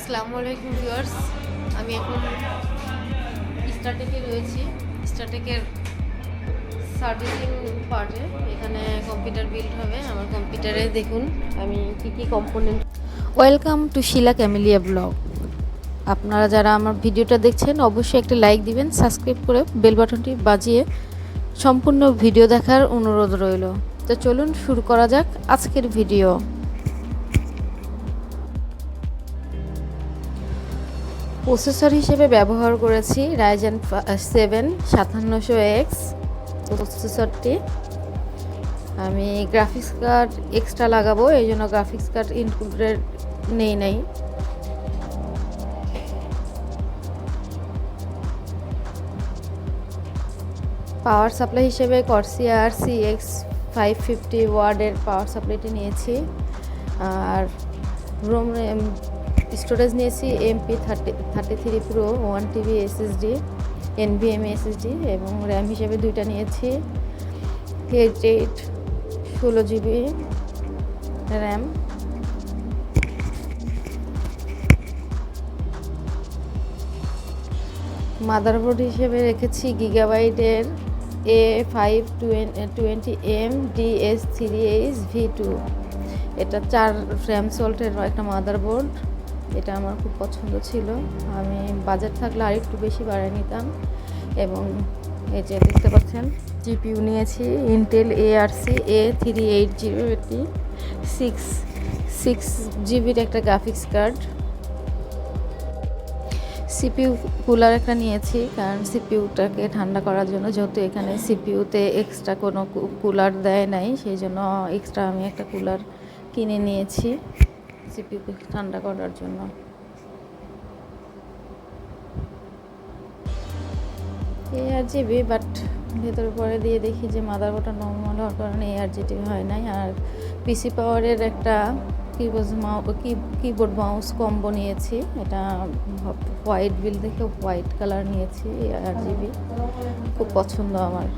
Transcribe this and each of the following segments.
আসসালামু আলাইকুম ভিউয়ার্স। আমি এখন স্টারটেকে রয়েছি। স্টারটেকের সার্ভিসিং পার্টে এখানে কম্পিউটার বিল্ড হবে। আমার কম্পিউটারে দেখুন আমি কি কি component welcome to Shila Camellia blog আপনারা যারা আমার ভিডিওটা দেখছেন, অবশ্যই একটা লাইক দিবেন সাবস্ক্রাইব করে বেল বাটনটি বাজিয়ে সম্পূর্ণ ভিডিও দেখার অনুরোধ রইল। তো চলুন শুরু করা যাক আজকের ভিডিও। প্রসেসর হিসেবে ব্যবহার করেছি রাইজেন সেভেন সাতান্নশো এক্স প্রসেসরটি। আমি গ্রাফিক্স কার্ড এক্সট্রা লাগাবো, এই জন্য গ্রাফিক্স কার্ড ইনক্লুডেড নেই নাই। পাওয়ার সাপ্লাই হিসেবে Corsair C X five fifty ওয়ার্ডের পাওয়ার সাপ্লাইটি নিয়েছি। আর রোম স্টোরেজ নিয়েছি MP thirty thirty three pro one TB SSD NVM SSD এবং র্যাম হিসেবে দুইটা নিয়েছি। এইট এইট ষোলো জিবি র্যাম মাদারবোর্ড হিসেবে রেখেছি গিগাবাইটের A five twenty M DS three H V two এটা চার ফ্রেম সল্টের একটা মাদারবোর্ড এটা আমার খুব পছন্দ ছিল। আমি বাজেট থাকলে আর একটু বেশি বাড়ায় নিতাম এবং এই যে দেখতে পাচ্ছেন জিপিউ নিয়েছি Intel A R C A three eight zero একটি সিক্স সিক্স জিবির একটা গ্রাফিক্স কার্ড সিপিইউ কুলার একটা নিয়েছি, কারণ সিপিইউটাকে ঠান্ডা করার জন্য যেহেতু এখানে সিপিইউতে এক্সট্রা কোনো কুলার দেয় নাই, সেই জন্য এক্সট্রা আমি একটা কুলার কিনে নিয়েছি। সিপিইউকে ঠান্ডা করার জন্য। এ আর জিবি বাট ভেতরে পরে দিয়ে দেখি যে মাদার মাদারবোর্ডটা নর্মাল হওয়ার কারণে এ আর জিবি হয় নাই। আর পিসি পাওয়ারের একটা কিবোর্ড মাউ কিবোর্ড মাউস কম্বো নিয়েছি। এটা হোয়াইট বিল দেখে হোয়াইট কালার নিয়েছি আর জিবি খুব পছন্দ আমার।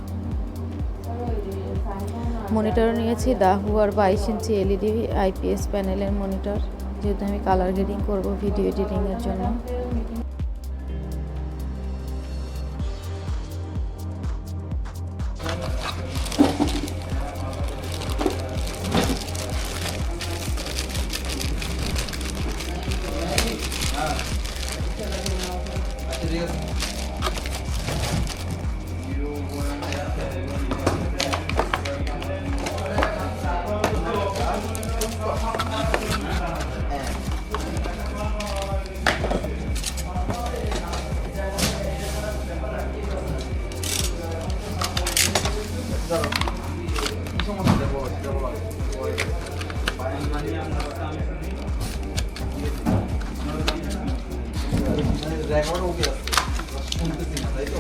মনিটর নিয়েছি দাহুয়ার বাইশ ইঞ্চি এলইডি আইপিএস প্যানেলের মনিটর যেহেতু আমি কালার গ্রেডিং করব ভিডিও এডিটিংয়ের জন্য। রেকর্ড ওকে আছে শুনতেছি না তাই তো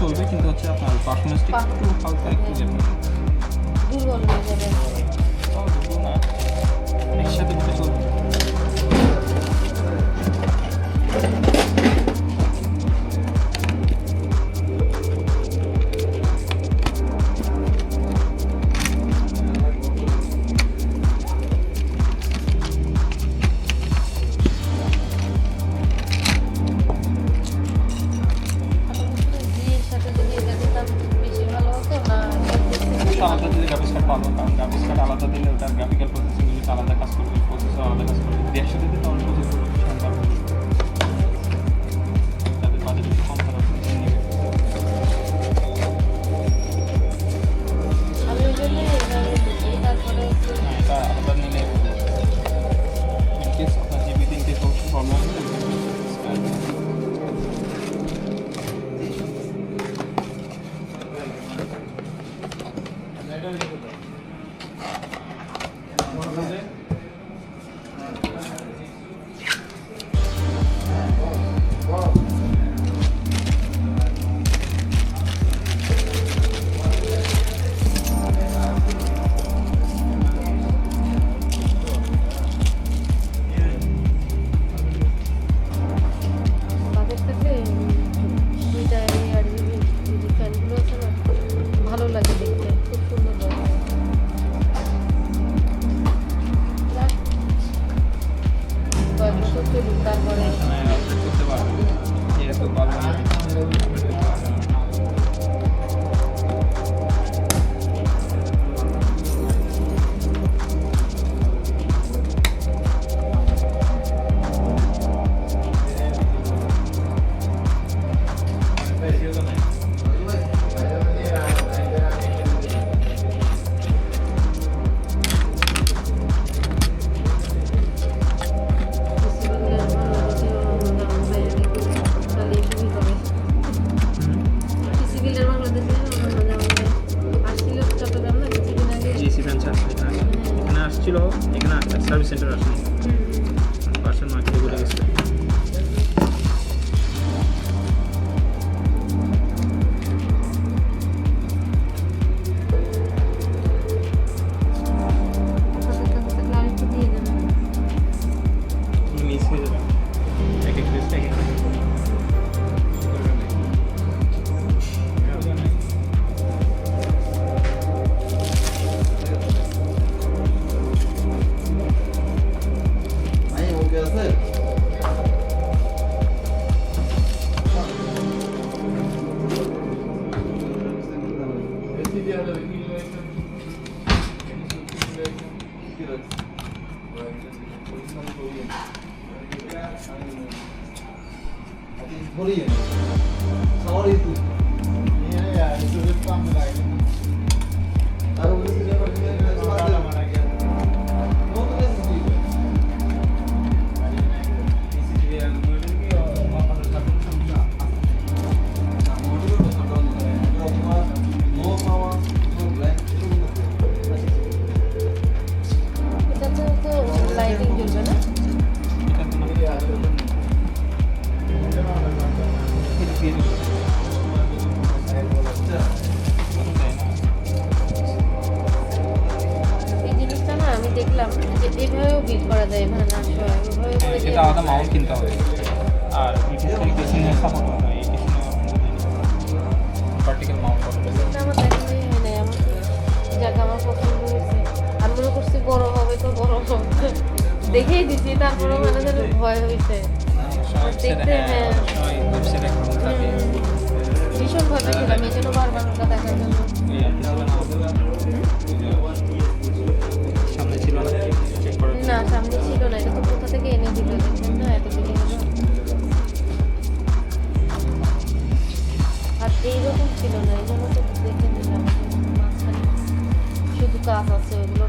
চলবে কিন্তু হচ্ছে আপনার পারফরমেন্সটা একটু হালকা একটু দুর্বল হয়ে যাবে। দেখেই দিচ্ছি তারপরে মানে যেন ভয় হয়েছে দেখতে হ্যাঁ। ভীষণ ভয় পেয়েছিলাম এই জন্য বারবার ওটা দেখার জন্য। না? সামনে ছিল না এটা তো কোথা থেকে এনে দিল? দেখবেন না এত দিকে আর এইরকম ছিল না এই জন্য তো দেখে নিলাম। শুধু কাজ আছে ওগুলো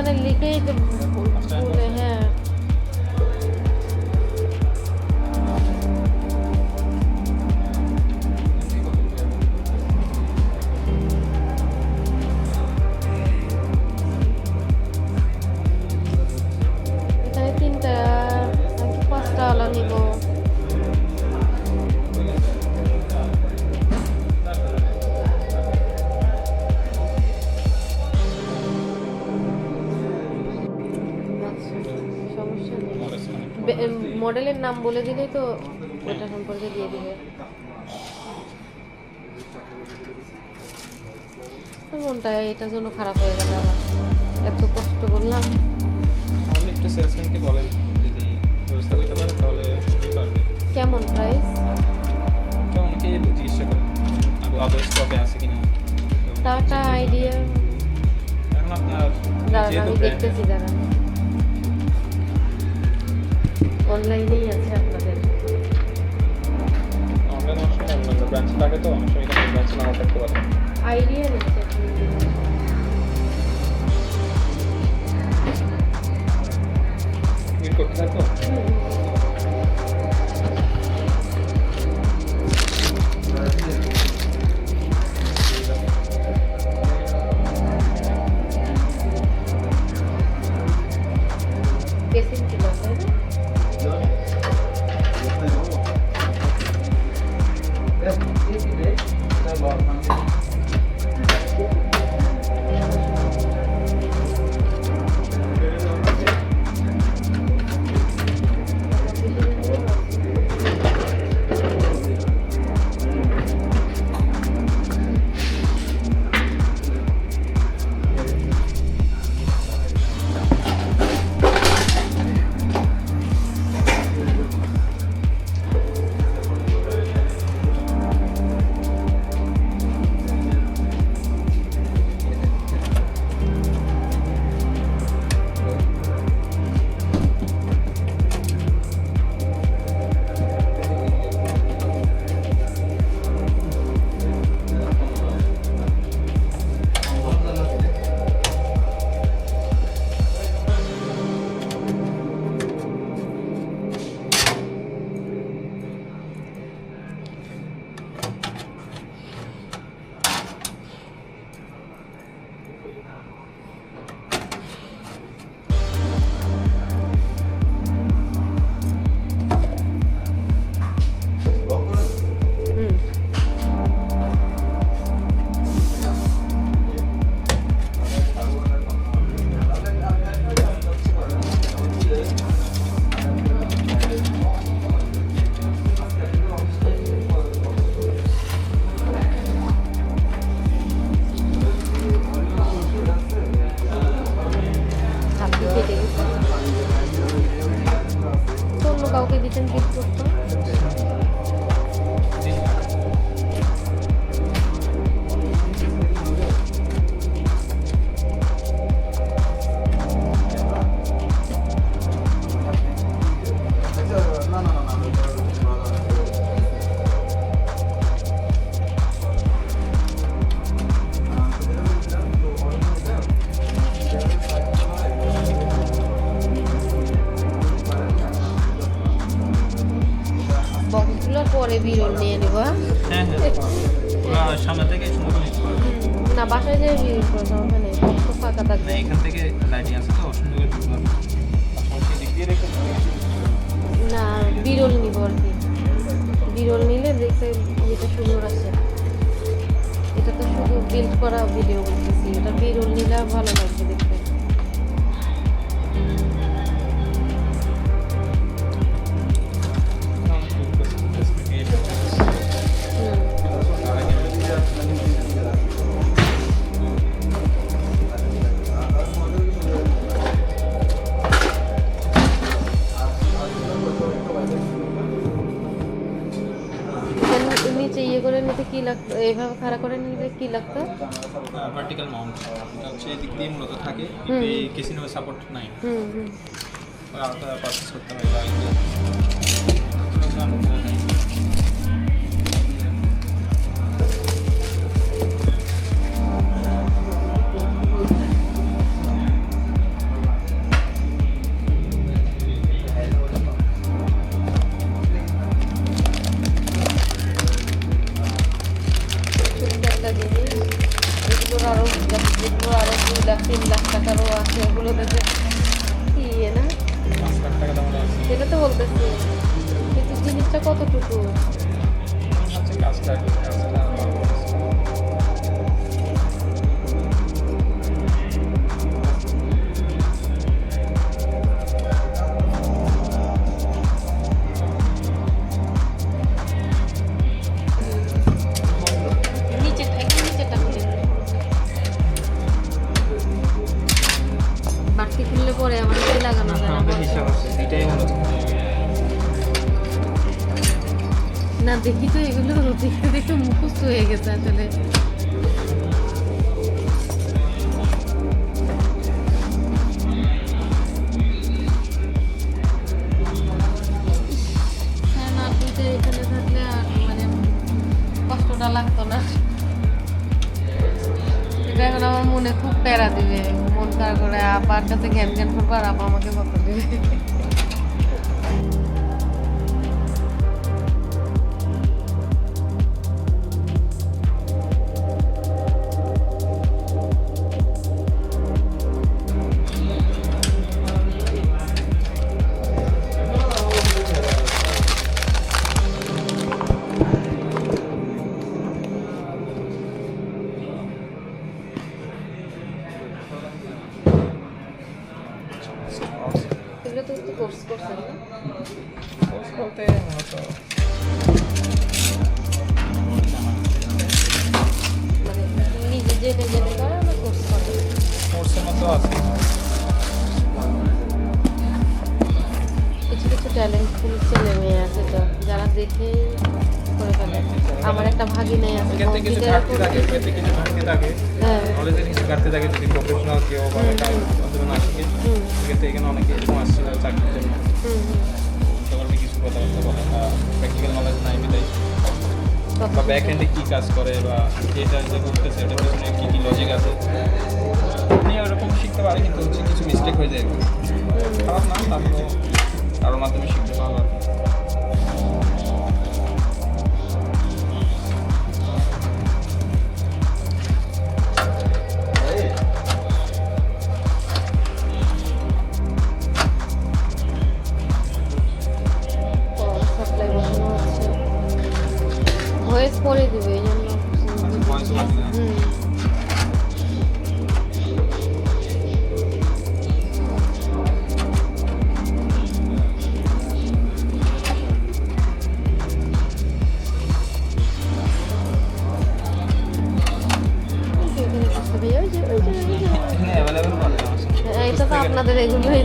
না না এখানে লিখেই তো নাম বলে দিলেই তো ওটা সম্পর্কে দিয়ে দিবে। মনটা এটার জন্য খারাপ হয়ে গেল আমার। এত কষ্ট করলাম। আপনি একটু সেলসম্যানকে বলেন যদি ব্যবস্থা করতে পারেন তাহলে কেমন প্রাইস তো অনেকে জিজ্ঞাসা করেন। আদৌ আদৌ স্টকে আছে কিনা? তো তা একটা আইডিয়া এখন আপনার দাঁড়ান আমি দেখতেছি দাঁড়ান। অনলাইনেই আছে আপনাদের। অনলাইন অপশন অন্যান্য ব্রাঞ্চ থাকে তো অনেক সময় এখানে ব্রাঞ্চ নাও থাকতে পারে। আইডিয়া নিচ্ছে আপনি। করতে থাকো? কাউকে দিতেন গিফট করতো। বিরল নিব আর কি। বিরল নিলে দেখতে এটা সুন্দর আছে। এটা তো শুধু বিল্ড করা ভিডিও বলতেছি। এটা বিরল নিলে ভালো লাগছে দেখতে। কি লাগতো এইভাবে খাড়া করে নিলে কি লাগতো? ভার্টিক্যাল মাউন্ট এটা হচ্ছে এদিক দিয়ে মূলত থাকে। এই কেসিনো সাপোর্ট নাই। হুম হুম। আর আলাদা পারচেস করতে হয় বাড়তি খুললে পরে আমার কি লাগানো যায় না আমাদের হিসাব আছে এটাই মূলত না দেখি তো এগুলো দেখতে দেখতে মুখস্থ হয়ে গেছে আসলে। হ্যাঁ না দুইটা এখানে থাকলে আর মানে কষ্টটা লাগতো না। এটা এখন আমার মনে খুব প্যারা দিবে। করে আপার কাছে জ্ঞান জ্ঞান করব আর আপা আমাকে কত দিবে। বা ব্যাক এন্ডে কী কাজ করে বা এটা যে করতেছে, এটার পেছনে কী কী লজিক আছে? আপনি ওরকম শিখতে পারে কিন্তু হচ্ছে কিছু মিস্টেক হয়ে যায়। খারাপ না তারপর কারোর মাধ্যমে শিখতে পারব ওই যে, ওই যে, এটা তো আপনাদের এগুলোই।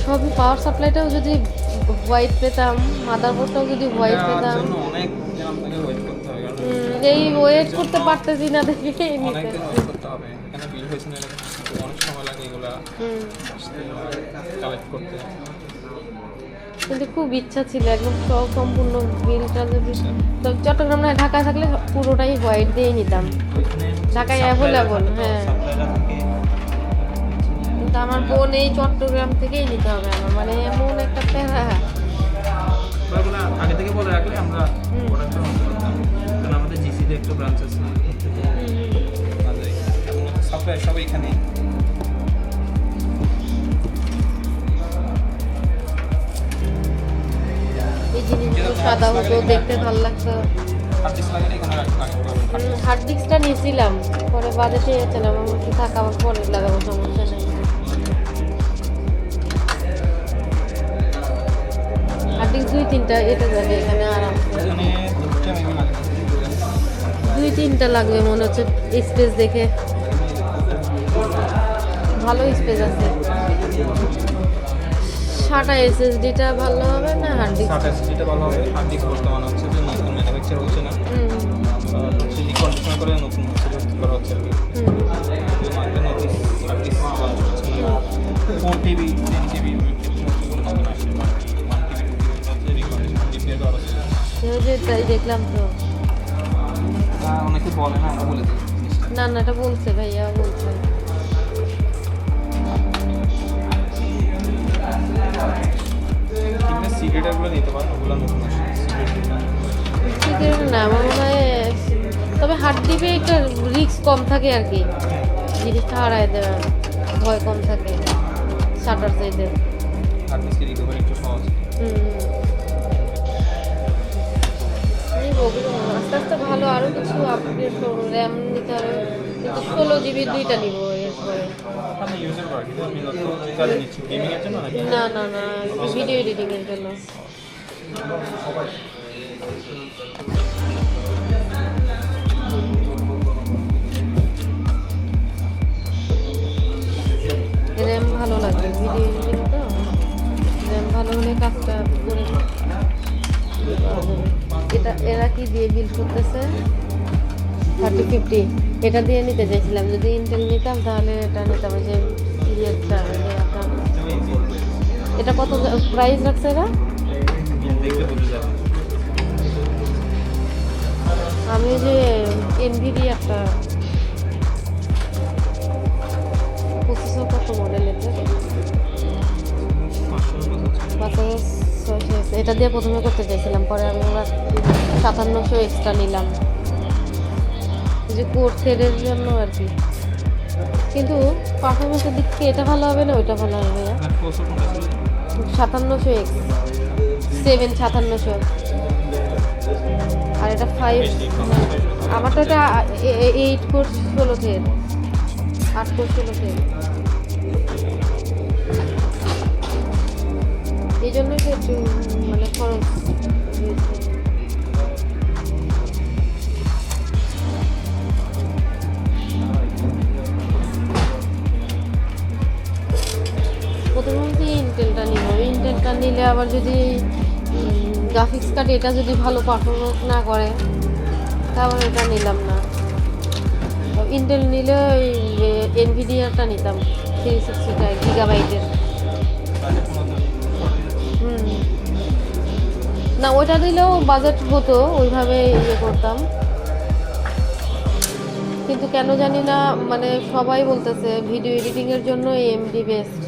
সবই পাওয়ার সাপ্লাইটাও যদি হোয়াইট পেতাম মাদারবোর্ডটাও যদি হোয়াইট পেতাম অনেক দিন আপনাকে ওয়েট করতে হবে কারণ হুম, এই ওয়েট করতে পারতেছি না দেখে নিতে। করতে হবে। এখানে বিল হয়েছে না অনেক সময় লাগে এগুলা কালেক্ট করতে। কিন্তু খুব ইচ্ছা ছিল একদম সব সম্পূর্ণ বিলটা যদি তো চট্টগ্রাম না ঢাকা থাকলে পুরোটাই হোয়াইট দিয়ে নিতাম। ঢাকায় অ্যাভেলেবল হ্যাঁ। কিন্তু আমার বোন এই চট্টগ্রাম থেকেই নিতে হবে আমার মানে এমন একটা প্যারা। আগে থেকে বলে রাখলে আমরা জিসিতে একটা ব্রাঞ্চ আছে সাপ্লাই সব এখানে জিনিসগুলো সাদা হতো দেখতে ভালো লাগতো। হার্ড ডিস্কটা নিয়েছিলাম। পরে থাক পরে লাগাবো সমস্যা নেই। হার্ড ডিস্ক দুই তিনটা এটা যাবে এখানে আরাম। দুই তিনটা লাগবে মনে হচ্ছে স্পেস দেখে ভালো স্পেস আছে সাটা এসএসডিটা ভালো হবে না হার্ড ডিস্ক সাত এসটিটা ভালো হবে হার্ড ডিস্ক বর্তমানে হচ্ছে যে নতুন ম্যানুফ্যাকচার হচ্ছে না হচ্ছে রিকন্ডিশন করে নতুন হচ্ছে করা হচ্ছে আর কি hard disk four TB ten TB তাই দেখলাম তো অনেকে বলে না আমরা বলে দিই। না না এটা বলছে। ভাইয়া বলছে সিগারেটগুলো নিতে পারেন ওগুলো নতুন সিগারেট না আমার মনে হয় তবে হাত দিবে একটা রিস্ক কম থাকে আর কি। জিনিসটা হারায় দেওয়ার ভয় কম থাকে শাটার চাইতে হার্ড ডিস্কের রিকভারি একটু সহজ। আস্তে আরও কিছু আপগ্রেড করব র্যাম নিতে কিন্তু ষোলো জিবি দুইটা নিব এরপরে। না না না ভিডিও এডিটিংয়ের জন্য। র্যাম ভালো লাগবে ভিডিও এডিটিং তো। র্যাম ভালো হলে কাজটা করে। এরা কি দিয়ে বিল করতেছে? থার্টি ফিফটি এটা দিয়ে নিতে চাইছিলাম। যদি ইন্টেল নিতাম, তাহলে এটা নিতাম। যে ইয়েটা। এটা কত প্রাইস রাখছে এরা? আমি যে এনভিডি একটা পঁচিশশো কত মডেল এটা পাঁচ হাজার এটা দিয়ে প্রথমে করতে চাইছিলাম, পরে আমি আবার সাতান্নশো এক্সট্রা নিলাম। যে কোর থ্রেডের জন্য আর কি। কিন্তু পারফরমেন্সের দিক থেকে এটা ভালো হবে না, ওইটা ভালো হবে ছিল সাতান্নশো এক্স সেভেন সাতান্নশো। আর এটা ফাইভ আমার তো এটা এইট কোর্স ষোলো থের আট কোর্স ষোলো থের এই জন্যই তো একটু মানে খরচ। প্রথমে হচ্ছে ইন্টেলটা নিব ইন্টেলটা নিলে আবার যদি গ্রাফিক্স কার্ড এটা যদি ভালো পারফরমেন্স না করে, তাহলে এটা নিলাম না। ইন্টেল নিলে ওই এনভিডিয়ারটা নিতাম থ্রি সিক্সটিটা গিগাবাইটের না, ওটা দিলেও বাজেট হতো, ওইভাবে ইয়ে করতাম। কিন্তু কেন জানি না মানে সবাই বলতেছে ভিডিও এডিটিংয়ের জন্য এমডি বেস্ট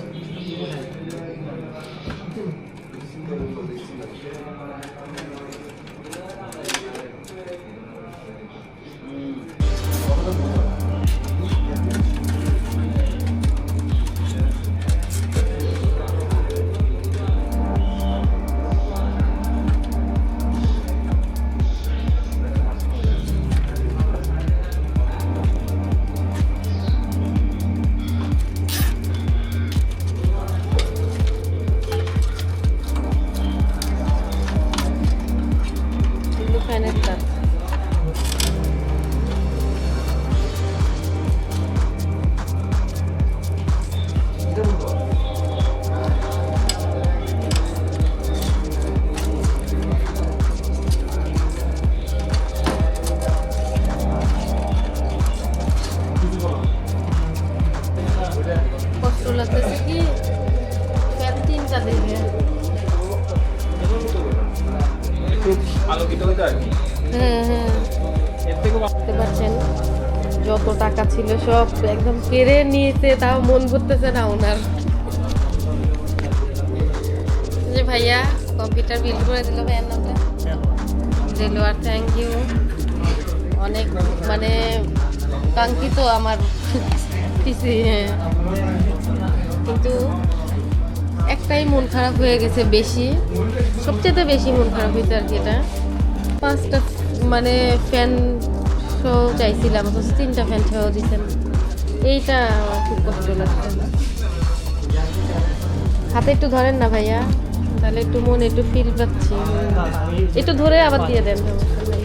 এর পারছেন? যত টাকা ছিল সব একদম কেড়ে নিয়েছে তাও মন করতেছে না ওনার। যে ভাইয়া কম্পিউটার বিল করে দিল ভাইয়ার নামটা। দিল আর থ্যাংক ইউ অনেক মানে কাঙ্ক্ষিত আমার পিসি হ্যাঁ। কিন্তু একটাই মন খারাপ হয়ে গেছে বেশি। সবচেয়ে বেশি মন খারাপ হয়েছে আর কি এটা। পাঁচটা মানে ফ্যান শো চাইছিলাম, অথচ তিনটা ফ্যান শো দিচ্ছেন এইটা খুব কষ্ট লাগছে। হাতে একটু ধরেন না ভাইয়া, তাহলে একটু মন একটু ফিল পাচ্ছি। একটু ধরে আবার দিয়ে দেন, সমস্যা।